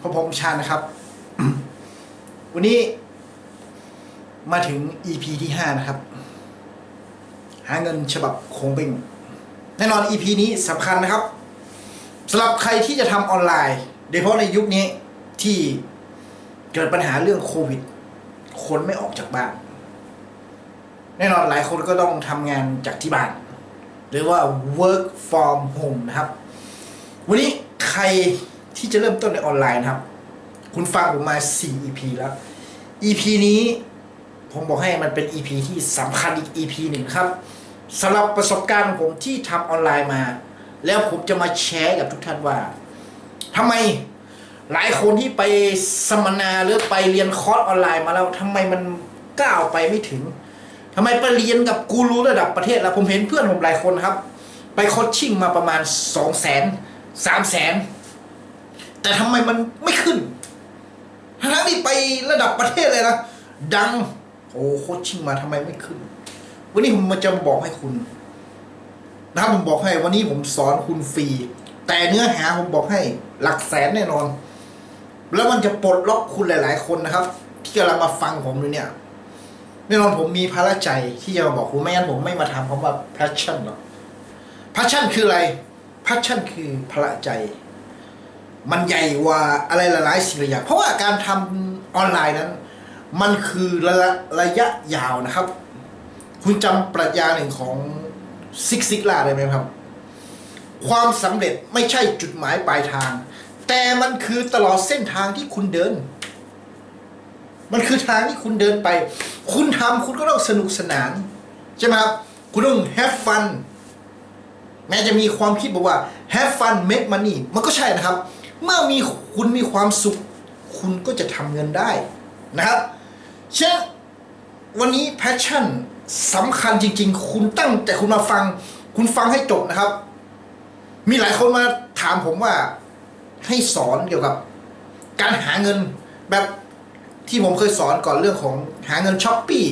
พระผมชาญนะครับ วันนี้มาถึง EP ที่ห้านะครับ หาเงินฉบับโคงเบงแน่นอน EP นี้สำคัญนะครับสำหรับใครที่จะทำออนไลน์ โดยเฉพาะในยุคนี้ที่เกิดปัญหาเรื่องโควิด คนไม่ออกจากบ้าน แน่นอนหลายคนก็ต้องทำงานจากที่บ้าน หรือว่า work from home นะครับ วันนี้ใคร ที่จะเริ่มต้นในออนไลน์นะครับ คุณฟังผมมา 4 EP แล้ว EP นี้ผมบอกให้มันเป็น EP ที่สำคัญอีก EP หนึ่งครับสำหรับประสบการณ์ของผมที่ทำออนไลน์มา แล้วผมจะมาแชร์กับทุกท่านว่าทำไมหลายคนที่ไปสัมมนาหรือไปเรียนคอร์สออนไลน์มาแล้วทำไมมันก้าวไปไม่ถึงทำไมไปเรียนกับกูรูระดับประเทศแล้วผมเห็นเพื่อนผมหลายคนครับ ไปโคชชิ่งมาประมาณสองแสนสามแสน แต่ทำไมมันไม่ขึ้นทั้งที่ไประดับประเทศเลยนะ ดัง โอ้โคชชิ่งมาทำไมไม่ขึ้น วันนี้ผมมาจะบอกให้คุณนะผมบอกให้วันนี้ผมสอนคุณฟรี แต่เนื้อหาผมบอกให้ หลักแสนแน่นอน แล้วมันจะปลดล็อกคุณหลาย ๆ คนนะครับ ที่กำลังมาฟังผมอยู่เนี่ย แน่นอนผมมีภาระใจที่จะมาบอกคุณไม่งั้นผมไม่มาทำคำว่า passion หรอก passion คืออะไร passion คือภาระใจ มันใหญ่กว่าอะไรหลายๆสิ่งหลายอย่างเพราะว่าการทำออนไลน์นั้น มันคือระยะระยะยาวนะครับ คุณจำปรัชญาหนึ่งของซิกซิกลาได้ไหมครับ ความสำเร็จไม่ใช่จุดหมายปลายทาง แต่มันคือตลอดเส้นทางที่คุณเดิน มันคือทางที่คุณเดินไป คุณทำคุณก็ต้องสนุกสนานใช่ไหมครับคุณต้อง have fun แม้จะมีความคิดบอกว่า have fun make money มันก็ใช่นะครับ เมื่อมีคุณมีความสุข คุณก็จะทำเงินได้นะครับเช่นวันนี้ passion สำคัญจริง ๆ คุณตั้งแต่คุณมาฟัง คุณฟังให้จบนะครับ มีหลายคนมาถามผมว่าให้สอนเกี่ยวกับ การหาเงินแบบที่ผมเคยสอนก่อนเรื่องของหาเงินช้อปปี้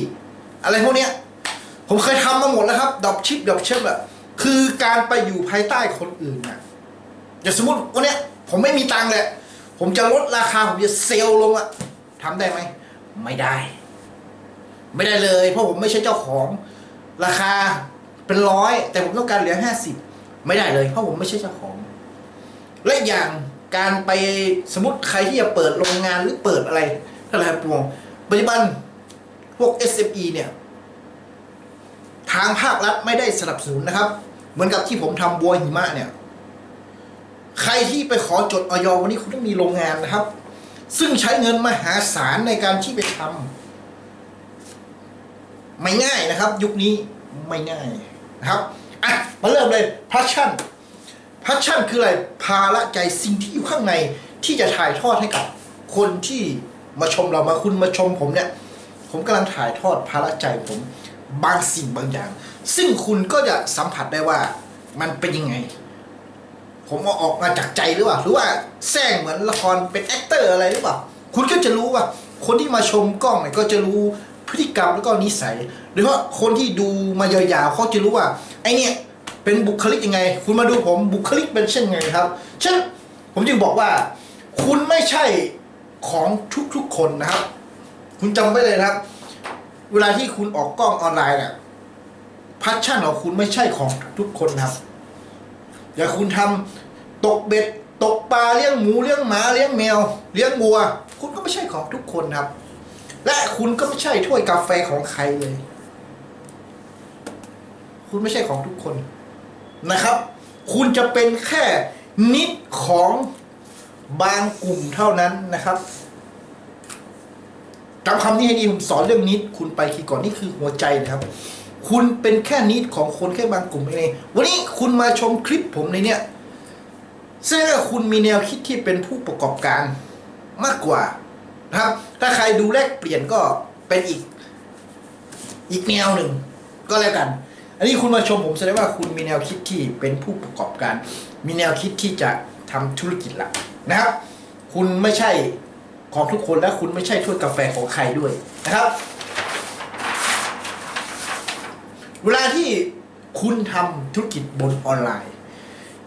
อะไรพวกเนี้ย ผมเคยทำมาหมดแล้วครับดอปชิปดอปเชิปอะคือการไปอยู่ภายใต้คนอื่นน่ะอย่างสมมติวันเนี้ย ผมไม่มีตังค์เลย ผมจะลดราคา ผมจะเซลล์ลงอะทำได้ไหม ไม่ได้ ไม่ได้เลย เพราะผมไม่ใช่เจ้าของ ราคาเป็นร้อย แต่ผมต้องการเหลือห้าสิบไม่ได้เลย เพราะผมไม่ใช่เจ้าของ และอีกอย่างการไปสมมติใครที่จะเปิดโรงงานหรือเปิดอะไรอะไรปวงปัจจุบันพวก SME เนี่ย ทางภาครัฐไม่ได้สนับสนุนนะครับ เหมือนกับที่ผมทำบัวหิมะเนี่ย ใครที่ไปขอจดออยวันนี้คุณต้องมีโรงงานนะครับ ซึ่งใช้เงินมหาศาลในการที่ไปทำไม่ง่ายนะครับ ยุคนี้ไม่ง่ายนะครับอะมาเริ่มเลย passion passion คืออะไรภาระใจสิ่งที่อยู่ข้างในที่จะถ่ายทอดให้กับ คนที่มาชมเรามาคุณมาชมผมเนี่ย ผมกำลังถ่ายทอดภาระใจผมบางสิ่งบางอย่าง ซึ่งคุณก็จะสัมผัสได้ว่ามันเป็นยังไง ผมเอาออกมาจากใจหรือเปล่าหรือว่าแซงเหมือนละครเป็นแอคเตอร์อะไรหรือเปล่าคุณก็จะรู้ว่า คนที่มาชมกล้องเนี่ยก็จะรู้พฤติกรรมแล้วก็นิสัยโดยเฉพาคนที่ดูมายาวๆเขาจะรู้ว่าไอเนี่ยเป็นบุคลิกยังไง คุณมาดูผมบุคลิกเป็นเช่นไงครับเช่นผมจึงบอกว่า คุณไม่ใช่ของทุกๆคนนะครับ คุณจำไว้เลยนะครับ เวลาที่คุณออกกล้องออนไลน์เนี่ยพัชชั่นของคุณไม่ใช่ของทุกคนนะครับ อย่าคุณทำตกเบ็ดตกปลาเลี้ยงหมูเลี้ยงหมาเลี้ยงแมว เลี้ยงวัว คุณก็ไม่ใช่ของทุกคนครับ และคุณก็ไม่ใช่ถ้วยกาแฟของใครเลย คุณไม่ใช่ของทุกคนนะครับ คุณจะเป็นแค่นิดของบางกลุ่มเท่านั้นนะครับจำคำนี้ให้ดีผมสอนเรื่องนิดคุณไปทีก่อนนี่คือหัวใจนะครับ คุณเป็นแค่นิดของคนแค่บางกลุ่มเองวันนี้คุณมาชมคลิปผมในเนี้ยแสดงว่าคุณมีแนวคิดที่เป็นผู้ประกอบการมากกว่านะครับ ถ้าใครดูแลกเปลี่ยนก็เป็นอีกอีกแนวหนึ่งก็แล้วกัน อันนี้คุณมาชมผมแสดงว่าคุณมีแนวคิดที่เป็นผู้ประกอบการ มีแนวคิดที่จะทำธุรกิจหลักนะครับ คุณไม่ใช่ของทุกคนและคุณไม่ใช่ถ้วยกาแฟของใครด้วยนะครับ เวลาที่คุณทำธุรกิจบนออนไลน์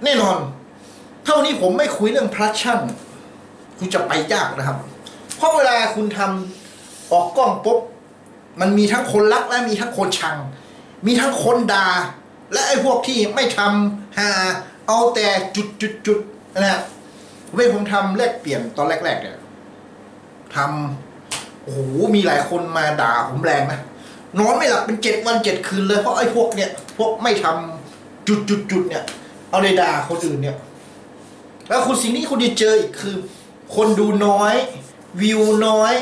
แน่นอนเท่านี้ผมไม่คุยเรื่องพลัชชั่น คุณจะไปยากนะครับ เพราะเวลาคุณทำออกกล้องปุ๊บมันมีทั้งคนรักและมีทั้งคนชัง มีทั้งคนด่าและไอ้พวกที่ไม่ทำหาเอาแต่จุดจุดจุดนะฮะเว้ยผมทำแลกเปลี่ยนตอนแรกๆเนี่ยทำโอ้โหมีหลายคนมาด่าผมแรงนะ นอนไม่หลับเป็นเจ็ดวันเจ็ดคืนเลยเพราะไอ้พวกเนี่ยพวกไม่ทำจุดจุดจุดเนี่ย เอาเลยด่าคนอื่นเนี่ย แล้วคุณสิ่งที่คุณจะเจออีกคือ คนดูน้อย วิวน้อย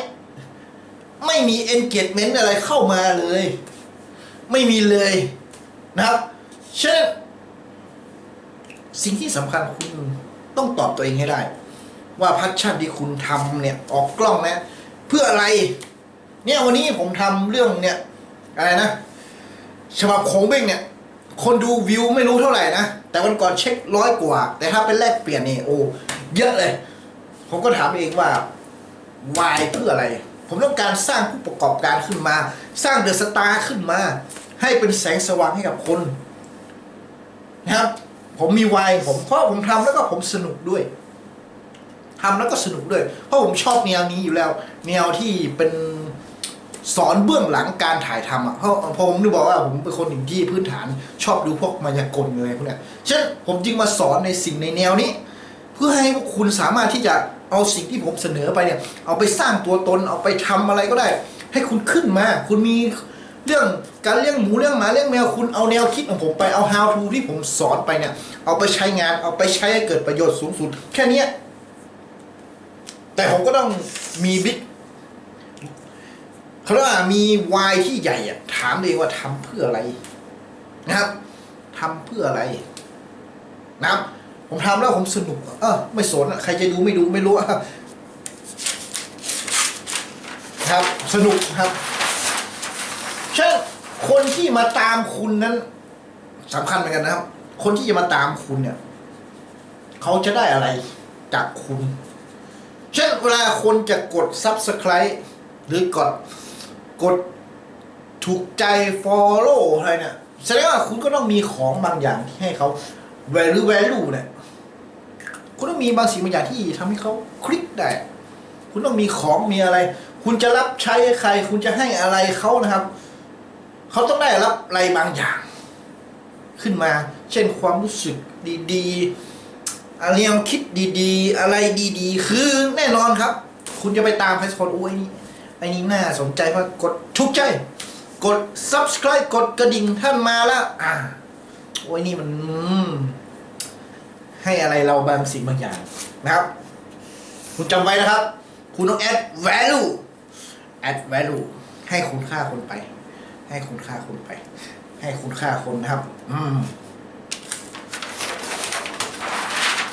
ไม่มี engagement อะไรเข้ามาเลย ไม่มีเลยนะครับฉะนั้นสิ่งที่สำคัญคุณต้องตอบตัวเองให้ได้ ว่าพัชชั่นที่คุณทำเนี่ย ออกกล้องนะ เพื่ออะไร เนี่ยวันนี้ผมทำเรื่องเนี่ย อะไรนะ ฉบับโคงเบ้งเนี่ย คนดูวิวไม่รู้เท่าไหร่นะ แต่วันก่อนเช็คร้อยกว่า แต่ถ้าเป็นแลกเปลี่ยนนี่โอ้เยอะเลย ผมก็ถามเองว่าวายเพื่ออะไร ผมต้องการสร้างผู้ประกอบการขึ้นมา สร้างเดอะสตาร์ขึ้นมา ให้เป็นแสงสว่างให้กับคนนะครับ ผมมีวายผมเพราะผมทำแล้วก็ผมสนุกด้วยทำแล้วก็สนุกด้วย เพราะผมชอบแนวนี้อยู่แล้ว แนวที่เป็น สอนเบื้องหลังการถ่ายทำอะเพราะเพราะผมนึกบอกว่าผมเป็นคนหนึ่งที่พื้นฐานชอบดูพวกมายากลอะไรพวกเนี้ยฉะนั้นผมจึงมาสอนในสิ่งในแนวนี้ เพื่อให้พวกคุณสามารถที่จะเอาสิ่งที่ผมเสนอไปเนี่ย เอาไปสร้างตัวตนเอาไปทำอะไรก็ได้ ให้คุณขึ้นมา คุณมีเรื่องการเลี้ยงหมูเลี้ยงหมาเลี้ยงแมวคุณเอาแนวคิดของผมไปเอา how to ที่ผมสอนไปเนี่ย เอาไปใช้งานเอาไปใช้ให้เกิดประโยชน์สูงสุด แค่นี้แต่ผมก็ต้องมีบิ๊ก เขาเรียกว่ามีวายที่ใหญ่อะถามเองว่าทำเพื่ออะไร นะครับทำเพื่ออะไร นะครับ ผมทำแล้วผมสนุก เออไม่สนใครจะดูไม่ดูไม่รู้อะครับ สนุกครับเช่นคนที่มาตามคุณนั้นสำคัญเหมือนกันนะครับ คนที่จะมาตามคุณเนี่ยเขาจะได้อะไรจากคุณ เช่นเวลาคนจะกด subscribe หรือกด กดถูกใจ follow อะไรเนี่ยแสดงว่าคุณก็ต้องมีของบางอย่างที่ให้เขา value value เนี่ยคุณต้องมีบางสิ่งบางอย่างที่ทำให้เขาคลิกได้ คุณต้องมีของมีอะไร คุณจะรับใช้ใคร คุณจะให้อะไรเขานะครับ เขาต้องได้รับอะไรบางอย่าง ขึ้นมา เช่นความรู้สึกดีๆอะไรแนวคิดดีๆ อะไรดีๆ คือแน่นอนครับ คุณจะไปตามใครสักคนโอ้ยนี่ ไอ้นี่น่าสนใจมากกดทุกใจ กด subscribe กดกระดิ่งท่านมาล้วอ่าโอ้ยนี่มันให้อะไรเราบางสิ่งบางอย่างนะครับ คุณจำไว้นะครับ คุณต้อง add value add value ให้คุณค่าคนไป ให้คุณค่าคนไป ให้คุณค่าคนนะครับ อืม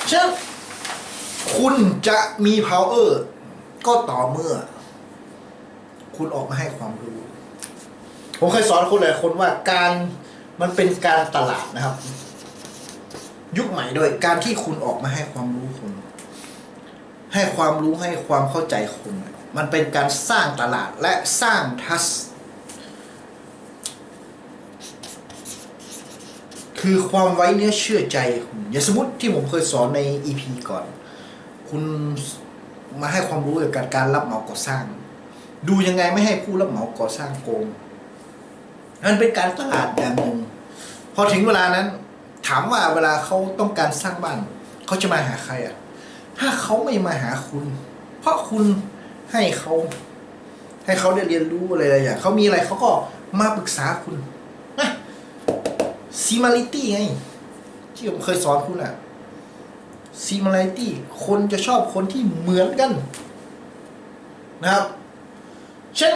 เช่นคุณจะมี power ก็ต่อเมื่อ คุณออกมาให้ความรู้ ผมเคยสอนคนหลายคนว่าการมันเป็นการตลาดนะครับ ยุคใหม่โดยการที่คุณออกมาให้ความรู้คน ให้ความรู้ให้ความเข้าใจคนมันเป็นการสร้างตลาดและสร้างทัสคือความไว้เนื้อเชื่อใจคุณอย่างสมมติที่ผมเคยสอนใน EP ก่อน คุณมาให้ความรู้เกี่ยวกับการรับเหมาก่อสร้าง ดูยังไงไม่ให้ผู้รับเหมาก่อสร้างโกงมันเป็นการตลาดอย่างหนึ่งพอถึงเวลานั้น ถามว่าเวลาเขาต้องการสร้างบ้านเขาจะมาหาใครอะ ถ้าเขาไม่มาหาคุณ เพราะคุณให้เขาให้เขาได้เรียนรู้อะไรอย่างเขามีอะไรเขาก็มาปรึกษาคุณนะซีมาริตี้ไงที่ผมเคยสอนคุณอะซีมาริตี้คนจะชอบคนที่เหมือนกัน นะครับ เช่น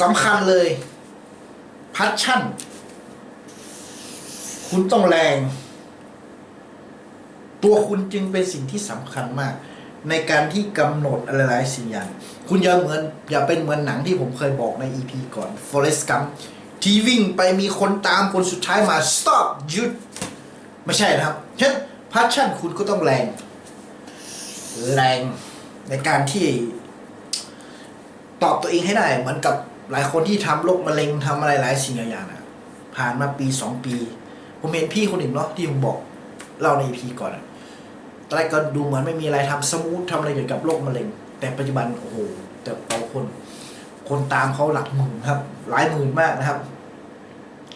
สำคัญเลยพัชชั่น คุณต้องแรง ตัวคุณจึงเป็นสิ่งที่สำคัญมาก ในการที่กำหนดอะไรหลายสิ่งอย่าง คุณอย่าเหมือนอย่าเป็นเหมือนหนังที่ผมเคยบอกใน EP ก่อน Forest Gump ที่วิ่งไปมีคนตามคนสุดท้ายมา stop หยุด ไม่ใช่นะครับฉะนั้นพัชชั่นคุณก็ต้องแรง แรงในการที่ ตอบตัวเองให้ได้ เหมือนกับหลายคนที่ทำโรคมะเร็งทำอะไรหลายสิ่งหลายอย่างนะผ่านมาปีสองปี ผมเห็นพี่คนหนึ่งเนาะที่ผมบอกเล่าในพีก่อนอะตอนแรกก็ดูเหมือนไม่มีอะไรทำสมูททำอะไรเกี่ยวกับโรคมะเร็ง แต่ปัจจุบันโอ้โหแต่เราคน คนตามเขาหลักหมื่นครับ หลายหมื่นมากนะครับ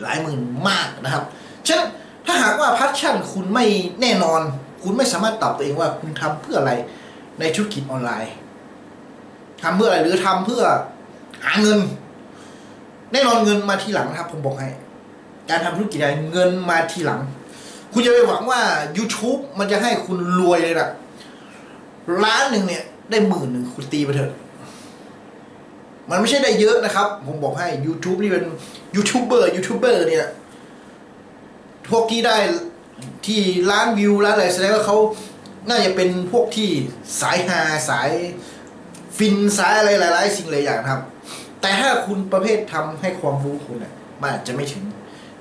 หลายหมื่นมากนะครับฉะนั้นถ้าหากว่าพัชชั่นคุณไม่แน่นอน คุณไม่สามารถตอบตัวเองว่าคุณทำเพื่ออะไรในธุรกิจออนไลน์ ทำเพื่ออะไรหรือทำเพื่อหาเงิน แน่นอนเงินมาทีหลังนะครับ ผมบอกให้ การทำธุรกิจอะไรเงินมาทีหลัง คุณจะไปหวังว่า YouTube มันจะให้คุณรวยเลยนะล้านหนึ่งเนี่ย ได้หมื่นหนึ่งคุณตีไปเถอะมันไม่ใช่ได้เยอะนะครับ ผมบอกให้ YouTube นี่เป็นยูทูบเบอร์ยูทูบเบอร์เนี่ยพวกที่ได้ที่ล้านวิวล้านอะไรแสดงว่าเขาน่าจะเป็นพวกที่สายฮาสาย ฟินสายอะไรหลาย ๆ สิ่งหลายอย่างครับ แต่ถ้าคุณประเภททำให้ความรู้คุณเนี่ยมันอาจจะไม่ถึง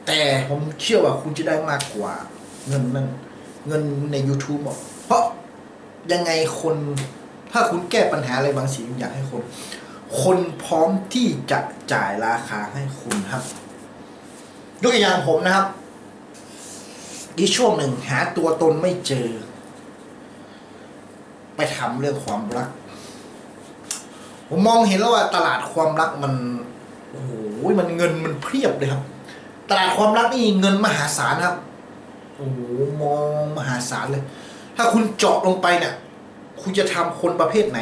แต่ผมเชื่อว่าคุณจะได้มากกว่า เงินนั้นเงินใน YouTube หรอกเพราะยังไงคนถ้าคุณแก้ปัญหาอะไรบางสิ่งอยากให้คน คนพร้อมที่จะจ่ายราคาให้คุณครับยกตัวอย่างผมนะครับอีกช่วงหนึ่งหาตัวตนไม่เจอ ไปทำเรื่องความรัก ผมมองเห็นแล้วว่าตลาดความรักมันโอ้โหมันเงินมันเพียบเลยครับ ตลาดความรักนี่เงินมหาศาลครับโอ้โหมองมหาศาลเลย ถ้าคุณเจาะลงไปเนี่ยคุณจะทำคนประเภทไหน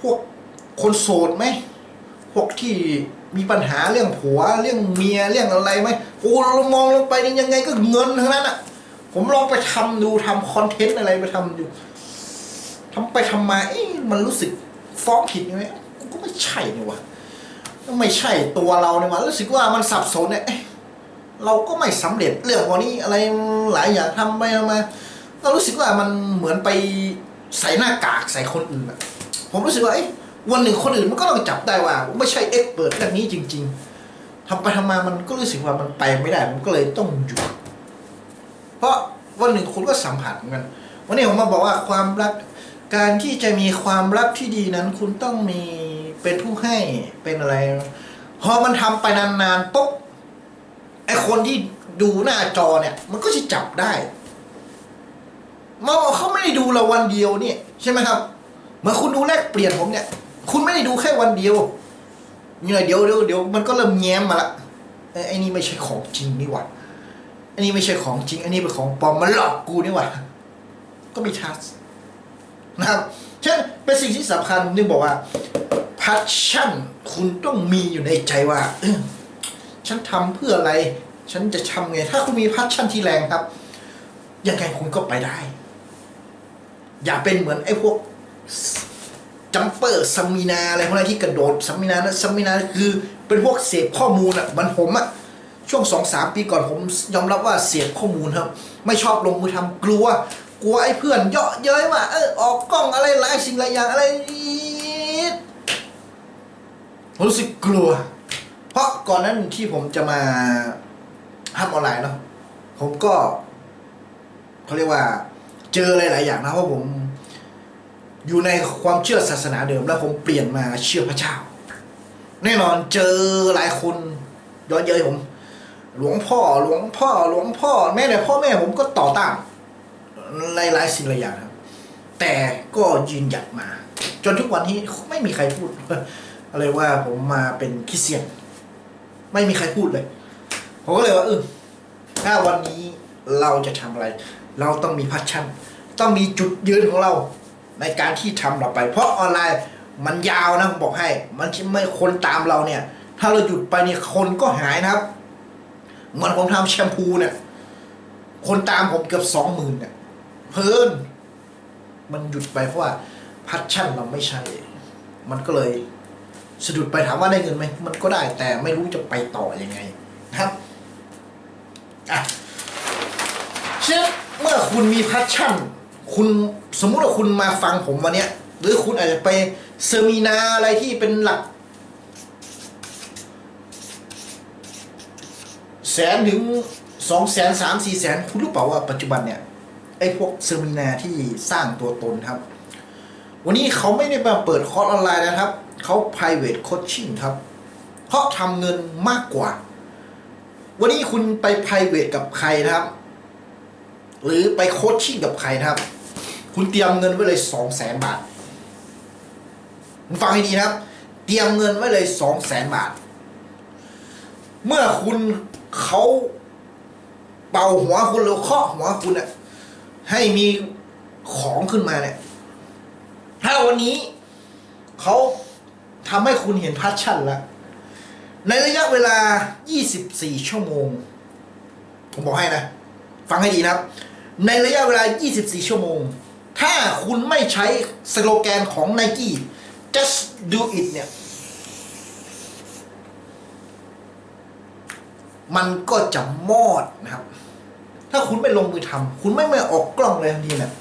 พวกคนโสดไหมพวกที่มีปัญหาเรื่องผัวเรื่องเมียเรื่องอะไรไหมโอ้เรามองลงไปนี่ยังไงก็เงินทั้งนั้นอะ ผมลองไปทำดูทำคอนเทนต์อะไรไปทำดูทำไปทำมาเอ๊ะมันรู้สึก ฟ้องผิดไหมกูก็ไม่ใช่นี่วะไม่ใช่ตัวเราเนี่ยมันรู้สึกว่ามันสับสนเนี่ยเราก็ไม่สำเร็จเรื่องพวกนี้อะไรหลายอย่างทำไปทำมาเรารู้สึกว่ามันเหมือนไปใส่หน้ากากใส่คนอื่นอะผมรู้สึกว่าเอ๊ะวันหนึ่งคนอื่นมันก็ต้องจับได้ว่า ไม่ใช่เอ็กเปิดเรื่องนี้จริง ๆทำไปทำมามันก็รู้สึกว่ามันไปไม่ได้ผมก็เลยต้องหยุดเพราะวันหนึ่งคุณก็สัมผัสเหมือนกันวันนี้ผมมาบอกว่าความรัก การที่จะมีความรักที่ดีนั้น คุณต้องมีเป็นผู้ให้เป็นอะไร พอมันทำไปนานๆปุ๊บไอคนที่ดูหน้าจอเนี่ย มันก็จะจับได้มาเขาไม่ได้ดูเราวันเดียวเนี่ยใช่ไหมครับเมื่อคุณดูแลกเปลี่ยนผมเนี่ย คุณไม่ได้ดูแค่วันเดียวเนี่ยเดี๋ยวเดี๋ยวเดี๋ยวมันก็เริ่มแง้มมาละเอ้ไอ้นี่ไม่ใช่ของจริงนี่หว่าอันนี้ไม่ใช่ของจริง อันนี้เป็นของปลอมมันหลอกกูนี่หว่าก็มีทัส นะครับฉะนั้นเป็นสิ่งที่สำคัญนึงบอกว่า passion คุณต้องมีอยู่ในใจว่าฉันทำเพื่ออะไร ฉันจะทำไง ถ้าคุณมี passion ที่แรงครับ ยังไงคุณก็ไปได้ อย่าเป็นเหมือนไอ้พวกจัมเปอร์ซัมมินาอะไรพวกนั้นที่กระโดดซัมมินานะซัมมินาคือเป็นพวกเสพข้อมูลอะมันผมอะช่วงสองสามปีก่อนผมยอมรับว่าเสพข้อมูลครับ ไม่ชอบลงมือทำกลัว กลัวไอ้เพื่อนเยาะเย้ยว่าเออออกกล้องอะไรหลายสิ่งหลายอย่างอะไรนี่ผมรู้สึกกลัว เพราะก่อนนั้นที่ผมจะมาทำออนไลน์เนาะผมก็เขาเรียกว่า เจอหลายอย่างนะเพราะผม อยู่ในความเชื่อศาสนาเดิม แล้วผมเปลี่ยนมาเชื่อพระเจ้า แน่นอนเจอหลายคนย้อนเย้ยผม หลวงพ่อหลวงพ่อหลวงพ่อแม่แต่พ่อแม่ผมก็ต่อต้าน หลายๆสิ่งหลายอย่างครับ แต่ก็ยืนหยัดมา จนทุกวันนี้ไม่มีใครพูดอะไรว่าผมมาเป็นคริสเตียน ไม่มีใครพูดเลย ผมก็เลยว่าเออถ้าวันนี้เราจะทำอะไร เราต้องมีพัชชั่น ต้องมีจุดยืนของเรา ในการที่ทำเราไป เพราะออนไลน์มันยาวนะผมบอกให้ มันไม่คนตามเราเนี่ย ถ้าเราหยุดไปเนี่ยคนก็หายนะครับเหมือนผมทำแชมพูเนี่ย คนตามผมเกือบสองหมื่นเนี่ย พลินมันหยุดไปเพราะว่าพัชชั่นเราไม่ใช่ มันก็เลยสะดุดไปถามว่าได้เงินไหมมันก็ได้แต่ไม่รู้จะไปต่ออยังไงนะครับอะเช่นเมื่อคุณมีพัชชั่น คุณสมมุติว่าคุณมาฟังผมวันเนี้ย หรือคุณอาจจะไปเซมินาอะไรที่เป็นหลัก แสนถึงสองแสนสามสี่แสน คุณรู้เปล่าว่าปัจจุบันเนี่ย อ้พวกเซอร์มินาที่สร้างตัวตนครับ วันนี้เขาไม่ได้มาเปิดคอร์สออนไลน์นะครับ เขา private coaching ครับเพราะทำเงินมากกว่า วันนี้คุณไป private กับใครนะครับ หรือไปโคชชิ่งกับใครนะครับ คุณเตรียมเงินไว้เลยสองแสนบาทคุณฟังให้ดีนะครับ เตรียมเงินไว้เลยสองแสนบาท เมื่อคุณเขาเป่าหัวคุณหรือเคาะหัวคุณอะ ให้มีของขึ้นมาเนี่ย ถ้าวันนี้เขาทำให้คุณเห็นพัชชั่นล้วในระยะเวลา 24 ชั่วโมง ผมบอกให้นะ ฟังให้ดีนะครับ ในระยะเวลา 24 ชั่วโมง ถ้าคุณไม่ใช้สโลแกนของ Nike just do it เนี่ย มันก็จะมอดนะครับ ถ้าคุณไม่ลงมือทำคุณไม่ไม่ออกกล้องเลยทันทีเนี่ย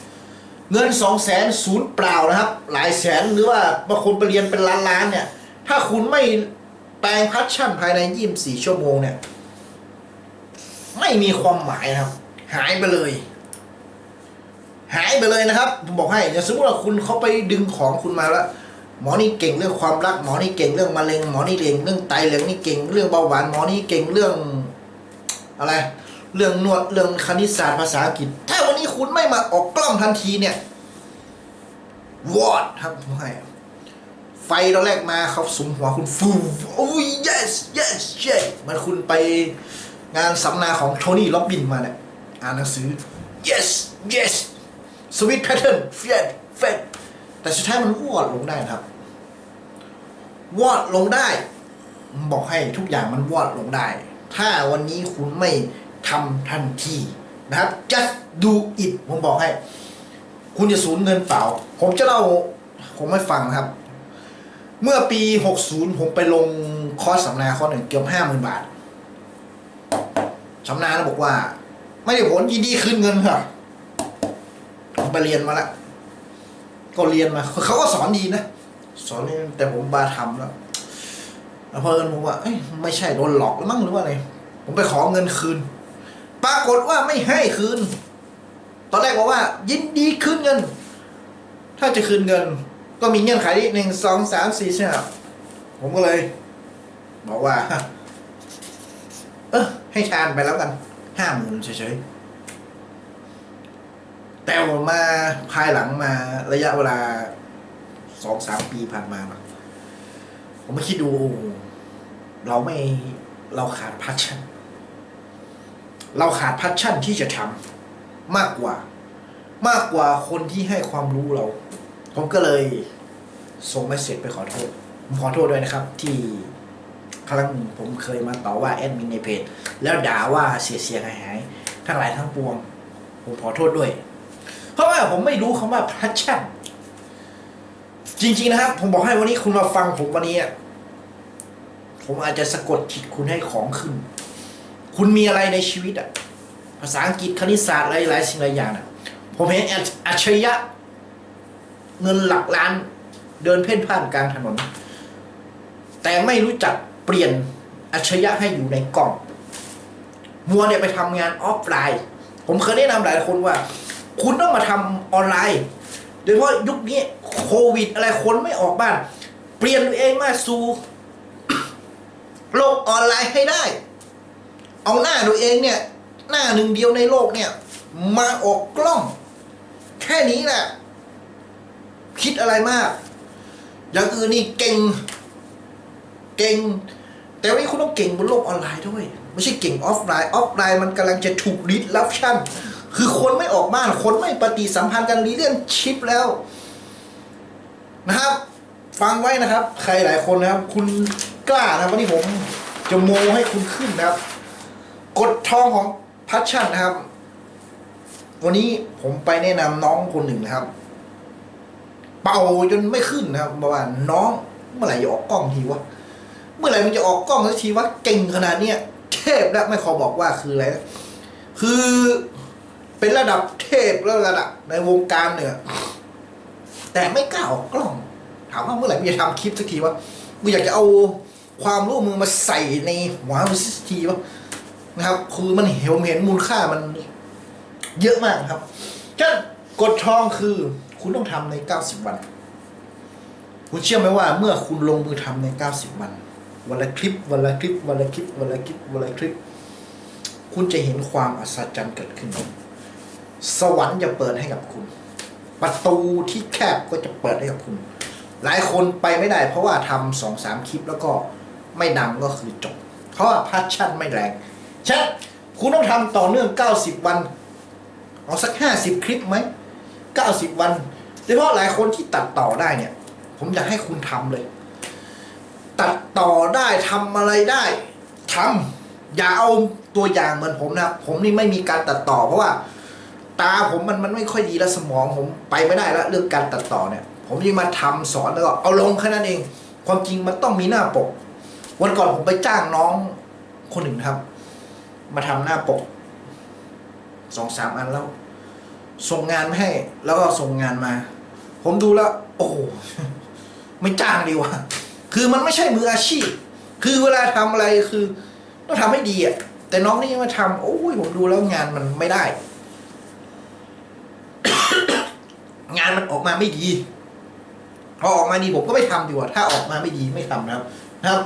เงินสองแสนศูนย์เปล่านะครับ หลายแสนหรือว่าบางคนไปเรียนเป็นล้านล้านๆเนี่ย ถ้าคุณไม่แปลงพัชชั่นภายในยี่สิบสี่ชั่วโมงเนี่ย ไม่มีความหมายนะครับ หายไปเลย หายไปเลยนะครับผมบอกให้อย่างสมมติว่าคุณเขาไปดึงของคุณมาแล้วหมอนี่เก่งเรื่องความรักหมอนี่เก่งเรื่องมะเร็งหมอนี่เก่งเรื่องไตเหลืองนี่เก่งเรื่องเบาหวานหมอนี่เก่งเรื่องอะไร เรื่องนวดเรื่องคณิตศาสตร์ภาษาอังกฤษ ถ้าวันนี้คุณไม่มาออกกล้องทันทีเนี่ยวอดครับผมให้ไฟตอนแรกมาเขาสุมหัวคุณฟูโอ้ย yes yes yes มันคุณไปงานสัมมนาของโทนี่ล็อบบินมาเนี่ยอ่านหนังสือ yes yes sweet pattern fed fed แต่สุดท้ายมันวอดลงได้ครับ วอดลงได้ บอกให้ทุกอย่างมันวอดลงได้ ถ้าวันนี้คุณไม่ ทำทันทีนะครับ just do it ผมบอกให้ คุณจะสูญเงินเปล่า ผมจะเล่าผมไม่ฟังนะครับ เมื่อปี 60 ผมไปลงคอร์สสัมมนาคอร์สหนึ่งเกือบห้าหมื่นบาทสัมมนาแล้วบอกว่า ไม่ได้ผลยินดีคืนเงินค่ะผมไปเรียนมาแล้วก็เรียนมาเขาก็สอนดีนะ สอนแต่ผมบาทำแล้วแล้วเพอิญผมว่าไม่ใช่โดนหลอกแล้วมั้งหรือว่าอะไรผมไปขอเงินคืน ปรากฏว่าไม่ให้คืน ตอนแรกบอกว่า ยินดีคืนเงิน ถ้าจะคืนเงิน ก็มีเงื่อนไขที่หนึ่งสองสามสี่ใช่ไหมครับผมก็เลย บอกว่า เออให้ทานไปแล้วกันห้าหมื่นเฉยๆ แต่ผมมาภายหลังมาระยะเวลาสองสามปีผ่านมา ผมมาคิดดู เราไม่เราขาดพัชชั่น เราขาดพัชชั่นที่จะทำมากกว่า มากกว่าคนที่ให้ความรู้เรา ผมก็เลยส่งเมสเซจไปขอโทษ ผมขอโทษด้วยนะครับ ที่ครั้งหนึ่งผมเคยมาต่อว่าแอดมินในเพจ แล้วด่าว่าเสียเสียหายหายทั้งหลายทั้งปวง ผมขอโทษด้วย เพราะว่าผมไม่รู้คำว่าพัชชั่น จริง ๆ นะครับ ผมบอกให้วันนี้คุณมาฟังผมวันนี้ผมอาจจะสะกดจิตคุณให้ของขึ้น คุณมีอะไรในชีวิตอะภาษาอังกฤษคณิตศาสตร์อะไรหลายสิ่งหลายอย่างอะผมเห็นอัจอัจฉริยะ เงินหลักล้านเดินเพ่นพ่านกลางถนน แต่ไม่รู้จักเปลี่ยนอัจฉริยะให้อยู่ในกล่อง มัวเนี่ยไปทำงานออฟไลน์ ผมเคยแนะนำหลายคนว่า คุณต้องมาทำออนไลน์ โดยเฉพาะยุคนี้โควิด อะไรคนไม่ออกบ้าน เปลี่ยนตัวเองมาสู่โลกออนไลน์ให้ได้ เอาหน้าตัวเองเนี่ย หน้าหนึ่งเดียวในโลกเนี่ย มาออกกล้อง แค่นี้แหละคิดอะไรมาก อย่างอื่นนี่เก่ง เก่ง แต่วันนี้คุณต้องเก่งบนโลกออนไลน์ด้วย ไม่ใช่เก่งออฟไลน์ ออฟไลน์มันกำลังจะถูกรีดรับชั่น คือคนไม่ออกบ้าน คนไม่ปฏิสัมพันธ์กันรีเลียนชิปแล้ว นะครับ ฟังไว้นะครับ ใครหลายคนนะครับ คุณกล้านะวันนี้ผมจะโมให้คุณขึ้นนะครับ กดทองของพัชชั่นนะครับ วันนี้ผมไปแนะนำน้องคนหนึ่งนะครับ เป่าจนไม่ขึ้นนะครับบอกว่าน้องเมื่อไหร่จะออกกล้องทีวะเมื่อไหร่มันจะออกกล้องสักทีวะเก่งขนาดเนี้ยเทพแล้วไม่ขอบอกว่าคืออะไรนะคือเป็นระดับเทพแล้วระดับในวงการเนี่ยแต่ไม่กล้าออกกล้อง ถามว่าเมื่อไหร่มึงจะทำคลิปสักทีวะมึงอยากจะเอาความรู้มึงมาใส่ในหัวมึงสักทีวะ นะครับ คือมันเห็นเห็นมูลค่ามันเยอะมากครับฉะนั้นกดทองคือคุณต้องทำใน 90 วัน คุณเชื่อไหมว่า เมื่อคุณลงมือทำใน 90 วัน วันละคลิป วันละคลิป วันละคลิป วันละคลิป วันละคลิป คุณจะเห็นความอัศจรรย์เกิดขึ้น สวรรค์จะเปิดให้กับคุณ ประตูที่แคบก็จะเปิดให้กับคุณ หลายคนไปไม่ได้ เพราะว่าทำสองสามคลิปแล้วก็ไม่ดังก็คือจบ เพราะว่าพัชชั่นไม่แรง ฉะนั้นคุณต้องทำต่อเนื่อง 90 วัน เอาสัก 50 คลิปไหม 90 วันโดยเฉพาะหลายคนที่ตัดต่อได้เนี่ย ผมอยากให้คุณทำเลย ตัดต่อได้ทำอะไรได้ทำอย่าเอาตัวอย่างเหมือนผมนะ ผมนี่ไม่มีการตัดต่อ เพราะว่า ตาผมมันมันไม่ค่อยดีแล้วสมองผมไปไม่ได้แล้วเรื่องการตัดต่อเนี่ย ผมยิ่งมาทำสอนแล้วก็เอาลงแค่นั้นเอง ความจริงมันต้องมีหน้าปก วันก่อนผมไปจ้างน้องคนหนึ่งครับ มาทำหน้าปกสองสามอันแล้ว ส่งงานมาให้ แล้วก็ส่งงานมา ผมดูแล้ว โอ้ไม่จ้างดีกว่าคือมันไม่ใช่มืออาชีพ คือเวลาทำอะไรคือต้องทำให้ดีอะแต่น้องนี่มาทำโอ้ยผมดูแล้วงานมันไม่ได้ งานมันออกมาไม่ดีพอออกมาดีผมก็ไม่ทำดีกว่า ถ้าออกมาไม่ดีไม่ทำนะครับ นะครับ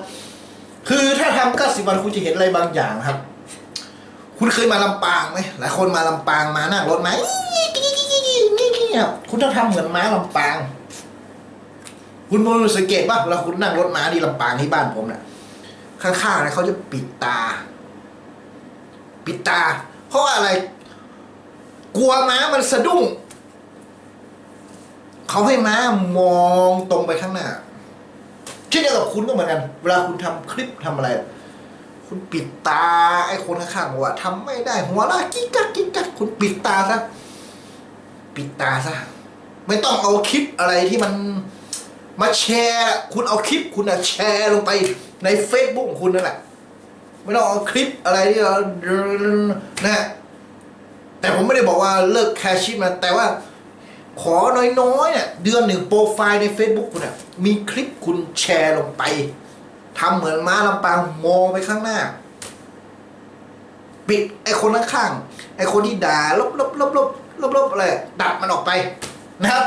คือถ้าทำเก้าสิบวันคุณจะเห็นอะไรบางอย่างครับ คุณเคยมาลำปางไหมหลายคนมาลำปางมานั่งรถไหมครับคุณต้องทำเหมือนม้าลำปาง คุณมองสังเกตป่ะเวลาคุณนั่งรถม้าที่ลำปางที่บ้านผมเนี่ยข้างๆเนี่ยเขาจะปิดตา ปิดตา เพราะอะไร กลัวม้ามันสะดุ้งเขาให้ม้ามองตรงไปข้างหน้าเช่นเดียวกับคุณก็เหมือนกัน เวลาคุณทำคลิปทำอะไร คุณปิดตา ไอ้คนข้างๆบอกว่าทำไม่ได้ หัวละกิ๊กกักกิ๊กกักคุณปิดตาซะปิดตาซะไม่ต้องเอาคลิปอะไรที่มันมาแชร์ คุณเอาคลิปคุณอะแชร์ลงไปใน Facebook ของคุณนั่นแหละไม่ต้องเอาคลิปอะไรที่เรานะแต่ผมไม่ได้บอกว่าเลิกแคชชิปนะแต่ว่าขอน้อยๆเนี่ยเดือนหนึ่งโปรไฟล์ใน Facebook คุณอะมีคลิปคุณแชร์ลงไป ทำเหมือนม้าลำปางมองไปข้างหน้า ปิดไอ้คนข้างๆไอ้คนที่ด่าลบลบลบลบลบลบอะไรดับมันออกไปนะครับ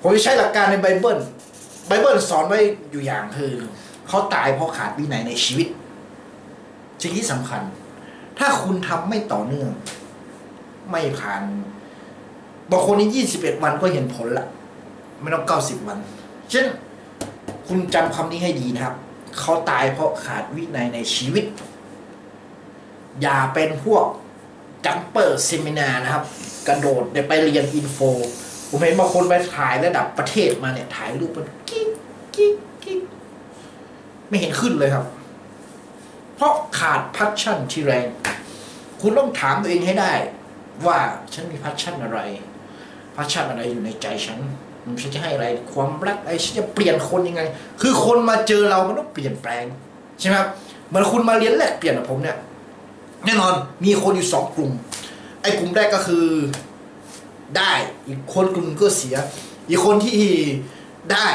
ผมจะใช้หลักการในไบเบิลไบเบิลสอนไว้อยู่อย่างคือเขาตายเพราะขาดวินัยในชีวิตสิ่งที่สำคัญ ถ้าคุณทำไม่ต่อเนื่อง ไม่ผ่านบางคนนี่ยี่สิบเอ็ดวันก็เห็นผลละ ไม่ต้องเก้าสิบวัน เช่น คุณจำคำนี้ให้ดีนะครับ เขาตายเพราะขาดวินัยในชีวิต อย่าเป็นพวกจัมเปอร์เซมินานะครับ กระโดดไปเรียนอินโฟ ผมเห็นบางคนไปถ่ายระดับประเทศมาเนี่ย ถ่ายรูปมันกิ๊กกิ๊กกิ๊กไม่เห็นขึ้นเลยครับ เพราะขาดพัชชั่นที่แรง คุณต้องถามตัวเองให้ได้ ว่าฉันมีพัชชั่นอะไรพัชชั่นอะไรอยู่ในใจฉัน ฉันจะให้อะไรความรักอะไรฉันจะเปลี่ยนคนยังไง คือคนมาเจอเรามันต้องเปลี่ยนแปลงใช่ไหมครับเหมือนคุณมาเรียนแลกเปลี่ยนกับผมเนี่ยแน่นอนมีคนอยู่สองกลุ่ม ไอ้กลุ่มแรกก็คือได้อีกคนกลุ่มก็เสีย อีกคนที่ได้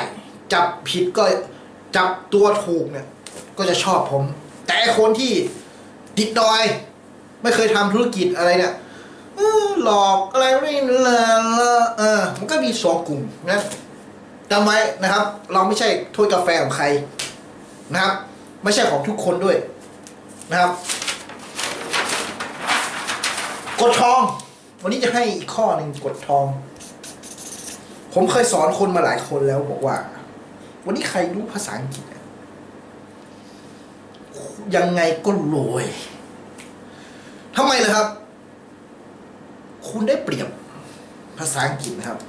จับผิดก็จับตัวถูกเนี่ย ก็จะชอบผม แต่ไอ้คนที่ติดดอย ไม่เคยทำธุรกิจอะไรเนี่ย หลอกอะไรไม่เลยเออมันก็มีสองกลุ่มนะจำไว้นะครับ เราไม่ใช่ถ้วยกาแฟของใครนะครับ ไม่ใช่ของทุกคนด้วยนะครับกดทอง วันนี้จะให้อีกข้อหนึ่งกดทอง ผมเคยสอนคนมาหลายคนแล้วบอกว่า วันนี้ใครรู้ภาษาอังกฤษยังไงก็รวยทำไมล่ะครับ คุณได้เปรียบภาษาอังกฤษนะครับ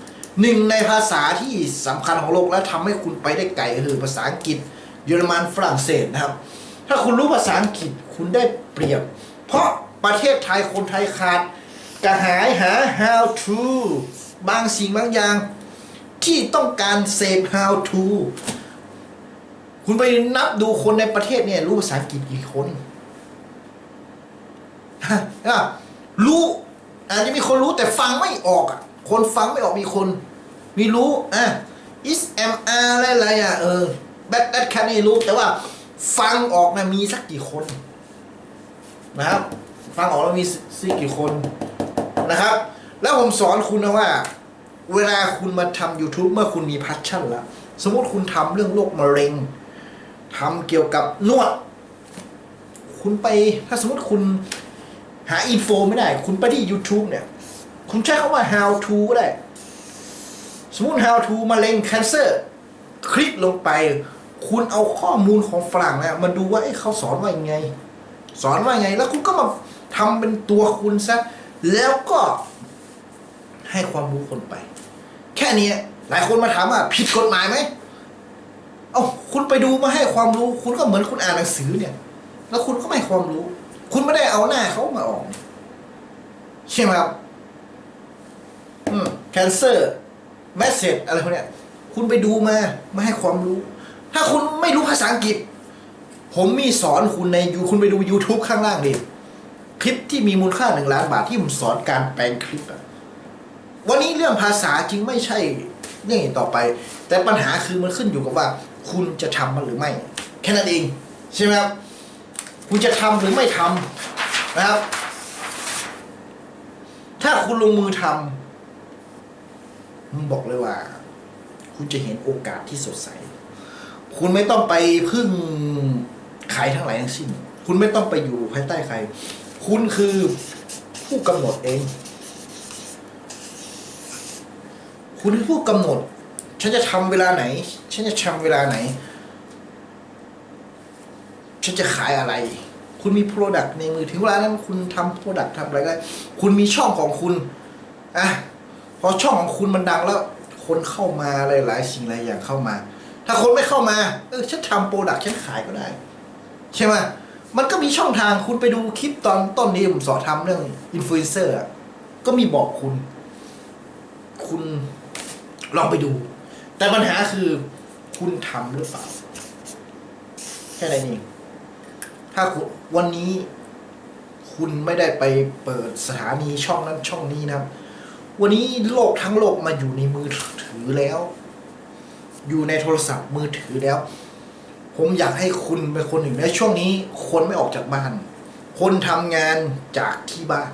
หนึ่งในภาษาที่สำคัญของโลกและทำให้คุณไปได้ไกลคือภาษาอังกฤษ เยอรมันฝรั่งเศสนะครับ ถ้าคุณรู้ภาษาอังกฤษคุณได้เปรียบ เพราะประเทศไทยคนไทยขาดกระหายหา how to บางสิ่งบางอย่าง ที่ต้องการเสพ how to คุณไปนับดูคนในประเทศเนี่ยรู้ภาษาอังกฤษกี่คน รู้ อาจจะมีคนรู้แต่ฟังไม่ออกอะ คนฟังไม่ออกมีคน มีรู้อะ is m r อะไรอะไรอะเออ that that แค่นี้รู้แต่ว่าฟังออกนะมีสักกี่คน นะครับ ฟังออกแล้วมีสักกี่คนนะครับ แล้วผมสอนคุณนะว่า เวลาคุณมาทำ YouTube เมื่อคุณมีพัชชั่นแล้ว สมมติคุณทำเรื่องโรคมะเร็งทำเกี่ยวกับนวด คุณไปถ้าสมมติคุณ หาอินโฟไม่ได้ คุณไปที่ YouTube เนี่ย คุณใช้คำว่า how to ก็ได้ สมมติ how to มะเร็ง cancer คลิกลงไป คุณเอาข้อมูลของฝรั่งนะมาดูว่าเขาสอนว่ายังไง สอนว่ายังไง แล้วคุณก็มาทำเป็นตัวคุณซะ แล้วก็ให้ความรู้คนไป แค่นี้หลายคนมาถามว่าผิดกฎหมายไหมเอาคุณไปดูมาให้ความรู้ คุณก็เหมือนคุณอ่านหนังสือเนี่ย แล้วคุณก็ไม่ความรู้ คุณไม่ได้เอาหน้าเขามาออก ใช่ไหมครับอืม cancer message อะไรพวกเนี้ย คุณไปดูมามาให้ความรู้ ถ้าคุณไม่รู้ภาษาอังกฤษ ผมมีสอนคุณในยูคุณไปดู YouTube ข้างล่างดิคลิปที่มีมูลค่าหนึ่งล้านบาทที่ผมสอนการแปลงคลิปอะวันนี้เรื่องภาษาจริงไม่ใช่เรื่องต่อไป แต่ปัญหาคือมันขึ้นอยู่กับว่า คุณจะทำมันหรือไม่ แค่นั้นเอง ใช่ไหมครับ คุณจะทำหรือไม่ทำนะครับ ถ้าคุณลงมือทำผมบอกเลยว่า คุณจะเห็นโอกาสที่สดใส คุณไม่ต้องไปพึ่งใครทั้งหลายทั้งสิ้น คุณไม่ต้องไปอยู่ภายใต้ใคร คุณคือผู้กำหนดเอง คุณคือผู้กำหนด ฉันจะทำเวลาไหน ฉันจะทำเวลาไหน ฉันจะขายอะไร คุณมี Product ในมือถึงเวลานั้นคุณทำ Product ทำอะไรก็ได้คุณมีช่องของคุณอะพอช่องของคุณมันดังแล้ว คนเข้ามาหลายๆสิ่งหลายอย่างเข้ามา ถ้าคนไม่เข้ามา เออฉันทำโปรดักต์ฉันขายก็ได้ ใช่ไหมมันก็มีช่องทางคุณไปดูคลิปตอนต้นนี้ผมสอนทำเรื่องอินฟลูเอนเซอร์ก็มีบอกคุณ คุณลองไปดู แต่ปัญหาคือคุณทำหรือเปล่า แค่นั้นเอง ถ้าคุณวันนี้คุณไม่ได้ไปเปิดสถานีช่องนั้นช่องนี้นะครับ วันนี้โลกทั้งโลกมาอยู่ในมือถือแล้ว อยู่ในโทรศัพท์มือถือแล้ว ผมอยากให้คุณเป็นคนหนึ่งในช่วงนี้ คนไม่ออกจากบ้าน คนทำงานจากที่บ้าน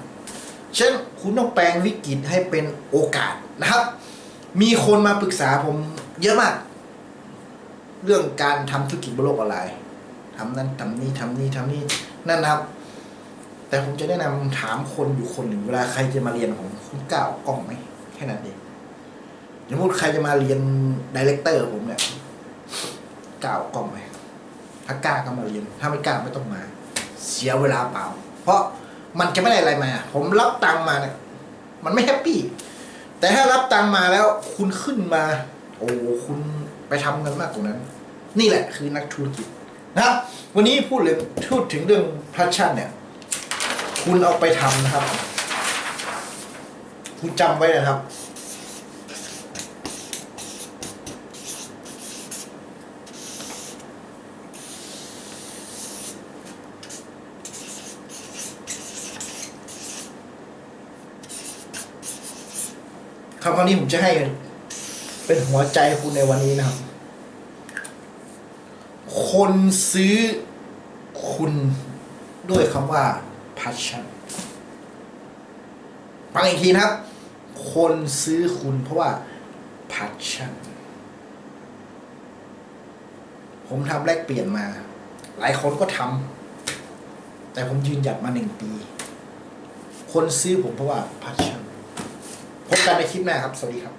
เช่นคุณต้องแปลงวิกฤตให้เป็นโอกาสนะครับ มีคนมาปรึกษาผมเยอะมาก เรื่องการทำธุรกิจบนโลกออนไลน์ ทำนั้นทำนี่ทำนี่ทำนี่นั่นนะครับ แต่ผมจะแนะนำถามคนอยู่คนหนึ่งเวลาใครจะมาเรียนของคุณกล้าออกกล้องไหมแค่นั้นเองสมมติใครจะมาเรียนดีเลกเตอร์ผมเนี่ยกล้าออกกล้องไหมถ้ากล้าก็มาเรียน ถ้าไม่กล้าไม่ต้องมา เสียเวลาเปล่า เพราะมันจะไม่ได้อะไรมา ผมรับตังมาเนี่ยมันไม่แฮปปี้แต่ถ้ารับตังมาแล้วคุณขึ้นมา โอ้คุณไปทำเงินมากกว่านั้น นี่แหละคือนักธุรกิจ นะครับ วันนี้พูดเรื่องพูดถึงเรื่องแพาชั่นเนี่ย คุณเอาไปทำนะครับ คุณจำไว้นะครับ คำคำนี้ผมจะให้เป็นหัวใจคุณในวันนี้นะครับ คนซื้อคุณด้วยคำว่า passion ฟังอีกทีนะครับ คนซื้อคุณเพราะว่า passion ผมทำแลกเปลี่ยนมา หลายคนก็ทำแต่ผมยืนหยัดมาหนึ่งปี คนซื้อผมเพราะว่า passion พบกันในคลิปหน้าครับ สวัสดีครับ